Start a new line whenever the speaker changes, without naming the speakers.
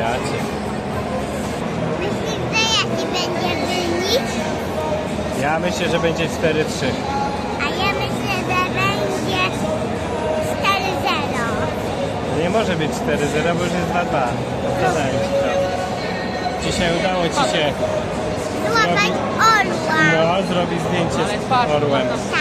O.
Myślisz, że jaki będzie wynik?
Ja myślę, że będzie 4-3.
A ja myślę, że będzie 4-0.
Nie może być 4-0, bo już jest 2-2. Zadałem ci to. No. Dzisiaj udało ci się
Złapać orła.
no, zrobić zdjęcie z orłem.
Tak.